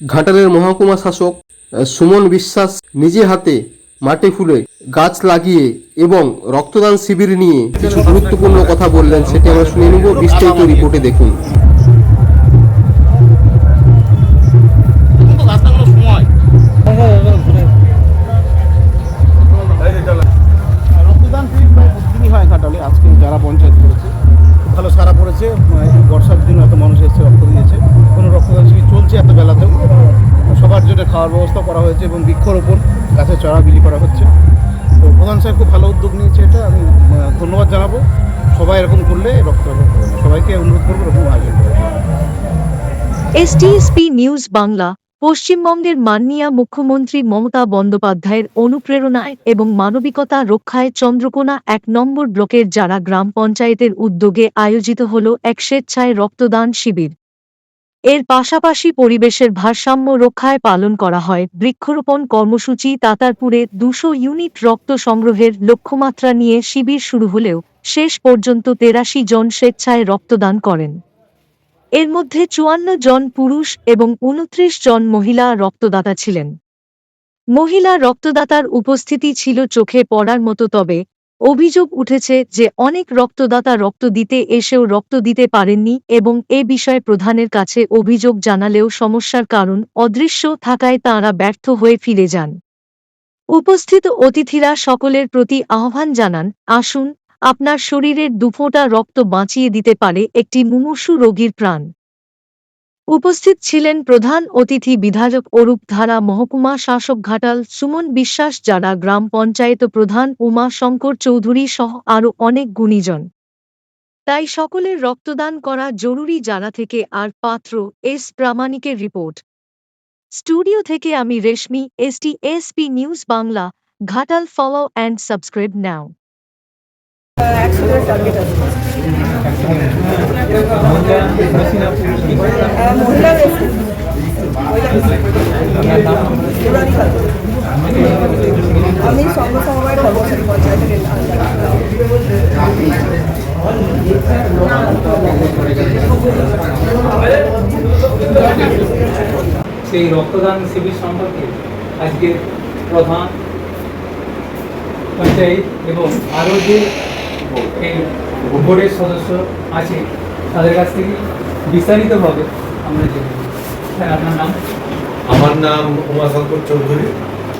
ঘাটালের মহকুমা শাসক সুমন বিশ্বাস নিজে হাতে মাটি ফুলে গাছ লাগিয়ে এবং রক্তদান শিবির নিয়ে কিছু গুরুত্বপূর্ণ কথা বললেন সেটি আমরা শুনে নেব। বিস্তারিত রিপোর্টে দেখুন। যারা পঞ্চায়েত করেছে ভালো সারা পড়েছে। বর্ষার দিন হয়তো মানুষ এসে রক্ত এত বেলাতেও সবার জন্য খাওয়ার ব্যবস্থা করা হয়েছে এবং বৃক্ষরোপণ গাছে চড়া বিলি করা হচ্ছে। তো প্রধান সাহেব খুব ভালো উদ্যোগ নিয়েছে এটা, আমি ধন্যবাদ জানাব। সবাই এরকম করলে রক্ত সবাইকে অনুরোধ করব এরকম আয়োজন এসটিএসপি নিউজ বাংলা, পশ্চিমবঙ্গের মাননীয় মুখ্যমন্ত্রী মমতা বন্দ্যোপাধ্যায়ের অনুপ্রেরণায় এবং মানবিকতা রক্ষায় চন্দ্রকোনা এক নম্বর ব্লকের যারা গ্রাম পঞ্চায়েতের উদ্যোগে আয়োজিত হল এক স্বেচ্ছায় রক্তদান শিবির। এর পাশাপাশি পরিবেশের ভারসাম্য রক্ষায় পালন করা হয়। বৃক্ষরোপণ কর্মসূচি তাতারপুরে দুশো ইউনিট রক্ত সংগ্রহের লক্ষ্যমাত্রা নিয়ে শিবির শুরু হলেও শেষ পর্যন্ত তেরাশি জন স্বেচ্ছায় রক্তদান করেন। এর মধ্যে চুয়ান্ন জন পুরুষ এবং উনত্রিশ জন মহিলা রক্তদাতা ছিলেন। মহিলা রক্তদাতার উপস্থিতি ছিল চোখে পড়ার মতো, তবে অভিযোগ উঠেছে যে অনেক রক্তদাতা রক্ত দিতে এসেও রক্ত দিতে পারেননি এবং এ বিষয়ে প্রধানের কাছে অভিযোগ জানালেও সমস্যার কারণ অদৃশ্য থাকায় তাঁরা ব্যর্থ হয়ে ফিরে যান। উপস্থিত অতিথিরা সকলের প্রতি আহ্বান জানান, আসুন, আপনার শরীরের দুফোঁটা রক্ত বাঁচিয়ে দিতে পারে একটি মুমূর্ষু রোগীর প্রাণ। উপস্থিত ছিলেন প্রধান অতিথি বিধায়ক অরূপ ধারা, মহকুমা শাসক ঘাটাল, সুমন বিশ্বাস যারা, গ্রাম পঞ্চায়েত প্রধান উমা শঙ্কর চৌধুরী সহ আরও অনেক গুণীজন। তাই সকলের রক্তদান করা জরুরি যারা থেকে, আর পাত্র, এস প্রামাণিকের রিপোর্ট। স্টুডিও থেকে আমি Reshmi ST SP news Bangla, Ghatal, follow and subscribe now. আমি কর্মচারী পঞ্চায়েতের সেই রক্তদান শিবির সম্পর্কে আজকে প্রধান পঞ্চায়েত এবং আরও যে এই বোর্ডের সদস্য আছে তাদের কাছ থেকে বিস্তারিতভাবে আমরা জেনে। স্যার আপনার নাম? আমার নাম উমাশঙ্কর চৌধুরী।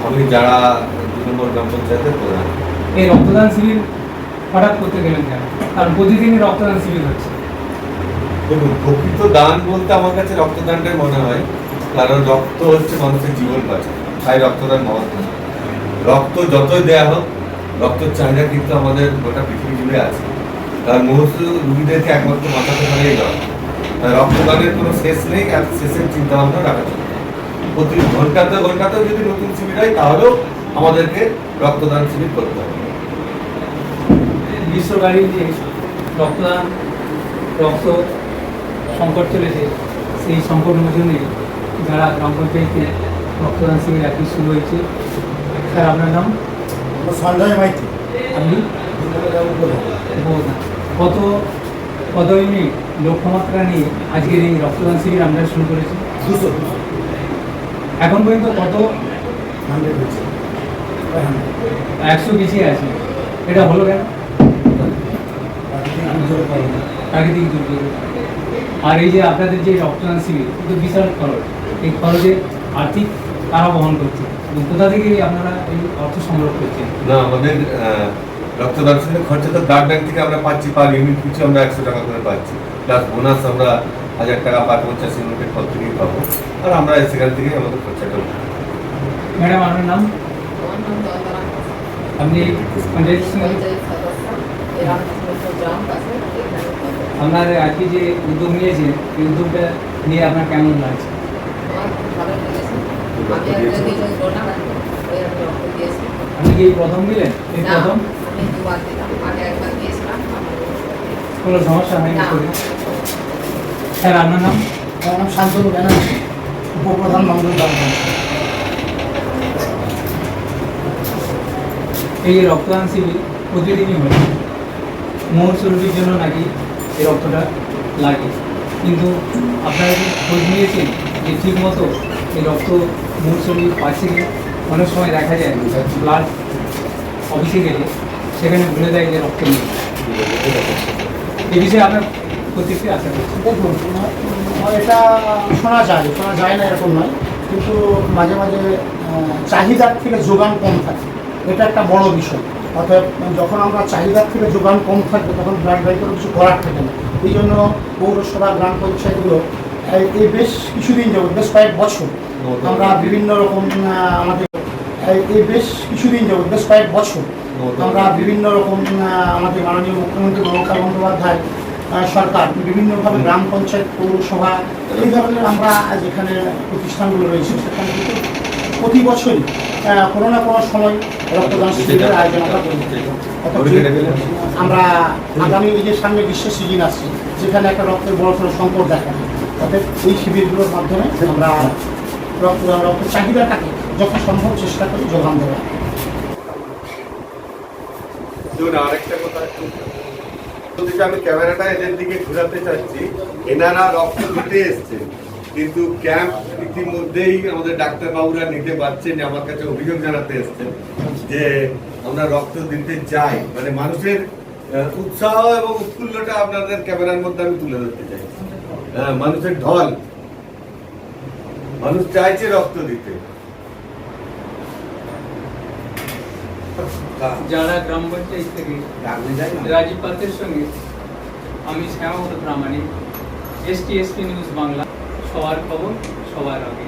আমি যারা দু নম্বর গ্রাম পঞ্চায়েতের প্রধান। এই রক্তদান শিবির হঠাৎ করতে গেলেন কেন? কারণ প্রতিদিনই রক্তদান শিবির হচ্ছে। দেখুন প্রকৃত দান বলতে আমার কাছে রক্তদানটাই মনে হয় কারণ রক্ত হচ্ছে মানুষের জীবন বাঁচা তাই রক্তদান মহত্ব রক্ত যতই দেয়া হোক রক্তের চাহিদা কিন্তু আমাদের গোটা পৃথিবী জুড়ে আছে। কারণ মুহূর্ত রুগীদেরকে একমাত্র পারে এই রক্ত রক্তদানের কোনো শেষ নেই আর শেষের চিন্তা ভাবনা রাখা চলে প্রতি ঘন্টাতে ঘন্টাতেও যদি নতুন শিবির হয়, তাহলেও আমাদেরকে রক্তদান শিবির করতে হবে। বিশ্বকারী যে রক্তদান রক্ত সংকট চলেছে, সেই সংকট মোচনে যারা গ্রাম পঞ্চায়েতে রক্তদান শিবির একই শুরু হয়েছে স্যার আপনার নাম? সঞ্জয় মাইতি। আপনি? কত কত ইউনিট লক্ষ্যমাত্রা নিয়ে আজকের এই রক্তদান শিবির আমরা শুরু করেছি। দুশো এখন পর্যন্ত কত? একশো বেশি আছে। এটা হলো কেন? প্রাকৃতিক দুর্যোগ আর এই যে আপনাদের যে রক্তদান শিবির কিন্তু বিশাল খরচ। এই খরচে আর্থিক কারা বহন করছে। কোথা থেকে আপনারা এই অর্থ সংগ্রহ করছেন? না আমাদের রক্তদান শিবিরের খরচা তো ব্লাড ব্যাংক থেকে আমরা পাচ্ছি পার ইউনিট পিছু আমরা একশো টাকা করে পাচ্ছি। প্লাস বোনাস আমরা হাজার টাকা পার পঞ্চাশ ইউনিটের পর থেকেই পাবো। আর আমরা সেখান থেকেই আমাদের খরচাটা। ম্যাডাম আপনার নাম? আপনি আপনার আজকে যে উদ্যোগ নিয়েছেন এই উদ্যোগটা নিয়ে আপনার কেমন লাগছে? আপনি কি এই প্রথম দিলেন? এই প্রথম? কোনো সমস্যা হয়নি শরীরে? স্যার আপনার নাম? আমার নাম শান্তনু ব্যানার্জি। উপপ্রধান এই যে রক্তদান শিবির প্রতিদিনই হয়। মুহূর্ত রোগীর জন্য নাকি এই রক্তটা লাগে। কিন্তু আপনারা কি খোঁজ নিয়েছেন যে ঠিক মতো এই রক্ত মৌসুমির পাশে অনেক সময় দেখা যায় ব্লাড অফিসে গেলে সেখানে ভুলে দেয় যে রক্ত নেই। এই বিষয়ে আপনার প্রতিক্রিয়া আশা করছি দেখুন এটা শোনা যায় শোনা যায় না এরকম নয়। কিন্তু মাঝে মাঝে চাহিদার থেকে যোগান কম থাকে। এটা একটা বড় বিষয়। অর্থাৎ যখন আমরা চাহিদার থেকে যোগান কম থাকবে, তখন ব্লাড ব্যাংকের কিছু করার থাকে না। এই জন্য পৌরসভা, গ্রাম পঞ্চায়েতগুলো, এই- এই বেশ কিছুদিন যাবত বেশ কয়েক বছর আমরা বিভিন্ন রকম আমাদের এই- বেশ কিছুদিন যাবত বেশ কয়েক বছর আমরা বিভিন্ন রকম আমাদের মাননীয় মুখ্যমন্ত্রী মমতা বন্দ্যোপাধ্যায় সরকার বিভিন্নভাবে গ্রাম পঞ্চায়েত পৌরসভা এই ধরনের আমরা যেখানে প্রতিষ্ঠানগুলো রয়েছে সেখানে কিন্তু প্রতি বছরই কোনো না কোনো সময় রক্তদান শিবিরের আয়োজন আমরা করি আমরা আগামী এই যে সামনে গ্রীষ্ম সিজন আসছে যেখানে একটা রক্তের বড় সড়ো সংকট দেখা অর্থাৎ এই শিবিরগুলোর মাধ্যমে আমরা চাহিদাটাকে চেষ্টা যোগান দেওয়া। ক্যাম্প আমাদের ডাক্তার বাবুরা নিতে পারছেন আমার কাছে অভিযোগ জানাতে যে আমরা রক্ত দিতে চাই। মানে মানুষের উৎসাহ এবং উৎফুল্লটা আপনাদের ক্যামেরার মধ্যে আমি তুলে ধরতে চাই। হ্যাঁ, মানুষের ঢল। মানুষ চাইছে রক্ত দিতে। যারা গ্রাম পঞ্চায়েত থেকে রাজীব পাতের সঙ্গে আমি শ্যামাবত Pramanik ST SP news Bangla সবার খবর সবার আগে।